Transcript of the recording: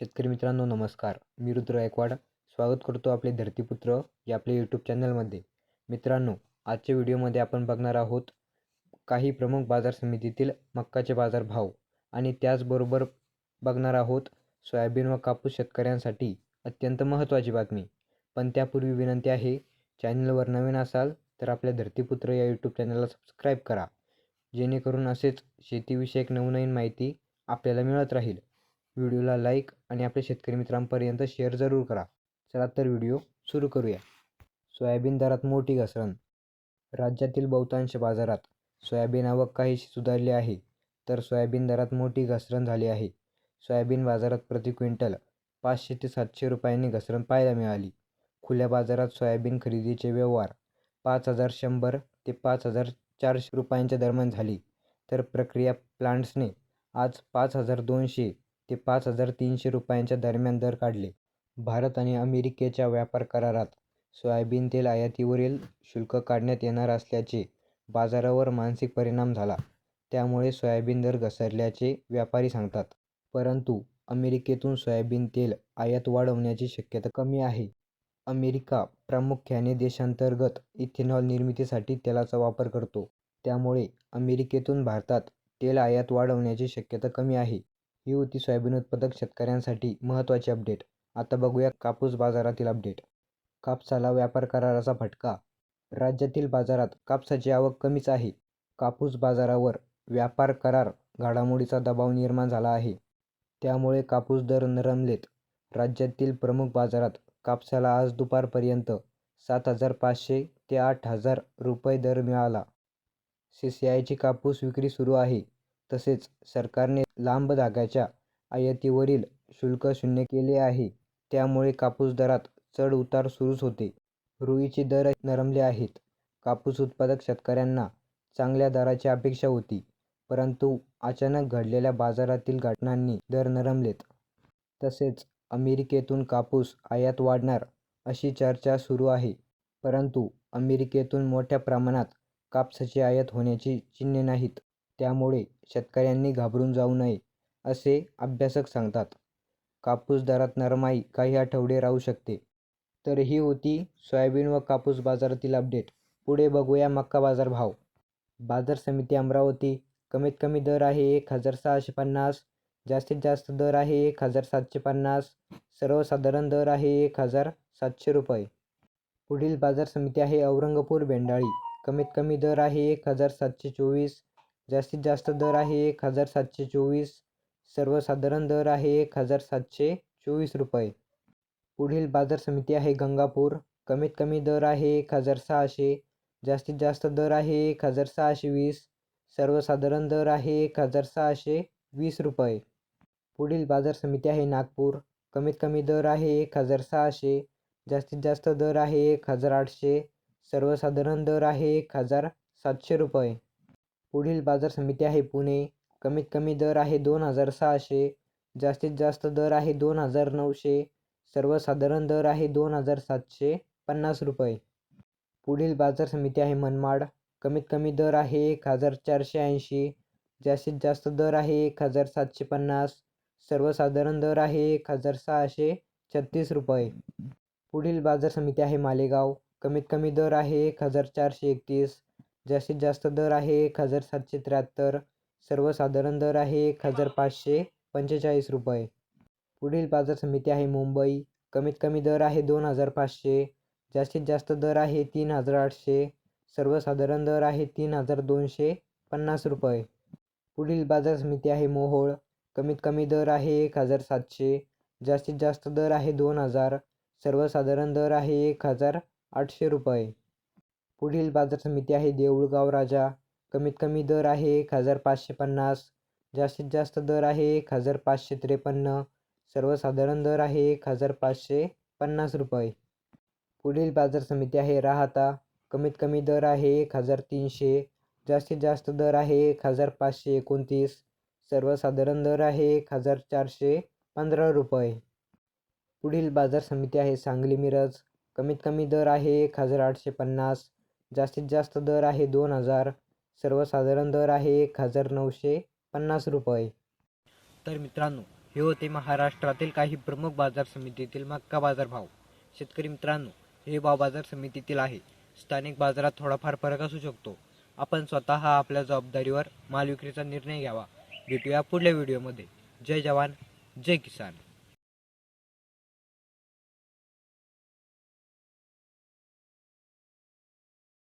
शेतकरी मित्रांनो नमस्कार. मी रुद्र गायकवाड. स्वागत करतो आपले धरतीपुत्र या आपल्या यूट्यूब चॅनलमध्ये मित्रांनो आजच्या व्हिडिओमध्ये आपण बघणार आहोत काही प्रमुख बाजार समितीतील मक्काचे बाजारभाव आणि त्याचबरोबर बघणार आहोत सोयाबीन व कापूस शेतकऱ्यांसाठी अत्यंत महत्त्वाची बातमी. पण त्यापूर्वी विनंती आहे चॅनलवर नवीन असाल तर आपल्या धरतीपुत्र या यूट्यूब चॅनलला सबस्क्राईब करा. जेणेकरून असेच शेतीविषयक नवनवीन माहिती आपल्याला मिळत राहील. व्हिडिओला लाईक आणि आपल्या शेतकरी मित्रांपर्यंत शेअर जरूर करा. चला तर व्हिडिओ सुरू करूया. सोयाबीन दरात मोठी घसरण. राज्यातील बहुतांश बाजारात सोयाबीन आवक काहीशी सुधारली आहे तर सोयाबीन दरात मोठी घसरण झाली आहे. सोयाबीन बाजारात प्रति क्विंटल पाचशे ते सातशे रुपयांनी घसरण पाहायला मिळाली. खुल्या बाजारात सोयाबीन खरेदीचे व्यवहार पाच हजार शंभर ते पाच हजार चारशे रुपयांच्या दरम्यान झाली तर प्रक्रिया प्लांट्सने आज पाच हजार दोनशे ते पाच हजार तीनशे रुपयांच्या दरम्यान दर काढले. भारत आणि अमेरिकेच्या व्यापार करारात सोयाबीन तेल आयातीवरील शुल्क काढण्यात येणार असल्याचे बाजारावर मानसिक परिणाम झाला. त्यामुळे सोयाबीन दर घसरल्याचे व्यापारी सांगतात. परंतु अमेरिकेतून सोयाबीन तेल आयात वाढवण्याची शक्यता कमी आहे. अमेरिका प्रामुख्याने देशांतर्गत इथेनॉल निर्मितीसाठी तेलाचा वापर करतो. त्यामुळे अमेरिकेतून भारतात तेल आयात वाढवण्याची शक्यता कमी आहे. ही होती सोयाबीन उत्पादक शेतकऱ्यांसाठी महत्त्वाची अपडेट. आता बघूया कापूस बाजारातील अपडेट. कापसाला व्यापार कराराचा फटका. राज्यातील बाजारात कापसाची आवक कमीच आहे. कापूस बाजारावर व्यापार करार घडामोडीचा दबाव निर्माण झाला आहे. त्यामुळे कापूस दर नरमलेत. राज्यातील प्रमुख बाजारात कापसाला आज दुपारपर्यंत सात हजार पाचशे ते आठ हजार रुपये दर मिळाला. सी सी आयची कापूस विक्री सुरू आहे. तसेच सरकारने लांब धाग्याच्या आयातीवरील शुल्क शून्य केले आहे. त्यामुळे कापूस दरात चढ उतार सुरूच होते. रुईचे दर नरमले आहेत. कापूस उत्पादक शेतकऱ्यांना चांगल्या दराची अपेक्षा होती परंतु अचानक घडलेल्या बाजारातील घटनांनी दर नरमलेत. तसेच अमेरिकेतून कापूस आयात वाढणार अशी चर्चा सुरू आहे परंतु अमेरिकेतून मोठ्या प्रमाणात कापसाची आयात होण्याची चिन्हे नाहीत. त्यामुळे शेतकऱ्यांनी घाबरून जाऊ नये असे अभ्यासक सांगतात. कापूस दरात नरमाई काही आठवडे राहू शकते. तर ही होती सोयाबीन व कापूस बाजारातील अपडेट. पुढे बघूया मक्का बाजार भाव बाजार समिती अमरावती कमीत कमी दर आहे एक हजार सहाशे पन्नास जास्तीत जास्त दर आहे एक हजार सातशे पन्नास सर्वसाधारण दर आहे एक हजार सातशे रुपये. पुढील बाजार समिती आहे औरंगापूर भेंडाळी कमीत कमी दर आहे एक हजार सातशे चोवीस जास्तीत जास्त दर आहे एक हजार सातशे चोवीस सर्वसाधारण दर आहे एक हजार सातशे चोवीस रुपये. पुढील बाजार समिती आहे गंगापूर. कमीत कमी दर आहे एक हजार सहाशे जास्तीत जास्त दर आहे एक हजार सहाशे वीस सर्वसाधारण दर आहे एक हजार सहाशे वीस रुपये. पुढील बाजार समिती आहे नागपूर. कमीत कमी दर आहे एक हजार सहाशे जास्तीत जास्त दर आहे एक हजार आठशे सर्वसाधारण दर आहे एक हजार सातशे रुपये. पुढील बाजार समिती आहे पुणे. कमीत कमी दर आहे दोन हजार सहाशे जास्तीत जास्त दर आहे दोन हजार नऊशे सर्वसाधारण दर आहे दोन हजार सातशे पन्नास रुपये. पुढील बाजार समिती आहे मनमाड कमीत कमी दर आहे एक हजार चारशे ऐंशी जास्तीत जास्त दर आहे एक हजार सातशे पन्नास सर्वसाधारण दर आहे एक हजार सहाशे छत्तीस रुपये. पुढील बाजार समिती आहे मालेगाव कमीत कमी दर आहे एक हजार चारशे एकतीस जास्तीत जास्त दर आहे एक हजार सातशे त्र्याहत्तर सर्वसाधारण दर आहे एक हजार पाचशे पंचेचाळीस रुपये. पुढील बाजार समिती आहे मुंबई. कमीत कमी दर आहे दोन हजार पाचशे जास्तीत जास्त दर आहे तीन हजार आठशे सर्वसाधारण दर आहे तीन हजार दोनशे पन्नास रुपये. पुढील बाजार समिती आहे मोहोळ. कमीत कमी दर आहे एक हजार सातशे जास्तीत जास्त दर आहे दोन हजार सर्वसाधारण दर आहे एक हजार आठशे रुपये. पुढील बाजार समिती आहे देऊळगाव राजा. कमीत कमी दर आहे एक हजार पाचशे पन्नास. जास्तीत जास्त दर आहे एक हजार पाचशे त्रेपन्न. सर्वसाधारण दर आहे एक हजार पाचशे पन्नास रुपये. पुढील बाजार समिती आहे राहता. कमीत कमी दर आहे एक हजार तीनशे. जास्तीत जास्त दर आहे एक हजार पाचशे एकोणतीस. सर्वसाधारण दर आहे एक हजार चारशे पंधरा रुपये. पुढील बाजार समिती आहे सांगली मिरज. कमीत कमी दर आहे एक हजार आठशे पन्नास. जास्तीत जास्त दर आहे दोन हजार. सर्वसाधारण दर आहे एक हजार नऊशे पन्नास रुपये. तर मित्रांनो हे होते महाराष्ट्रातील काही प्रमुख बाजार समितीतील मक्का बाजार भाव. शेतकरी मित्रांनो हे भाव बाजार समितीतील आहे. स्थानिक बाजारात थोडाफार फरक असू शकतो. आपण स्वतः आपल्या जबाबदारीवर माल विक्रीचा निर्णय घ्यावा. भेटूया पुढल्या व्हिडिओमध्ये. जय जवान जय किसान.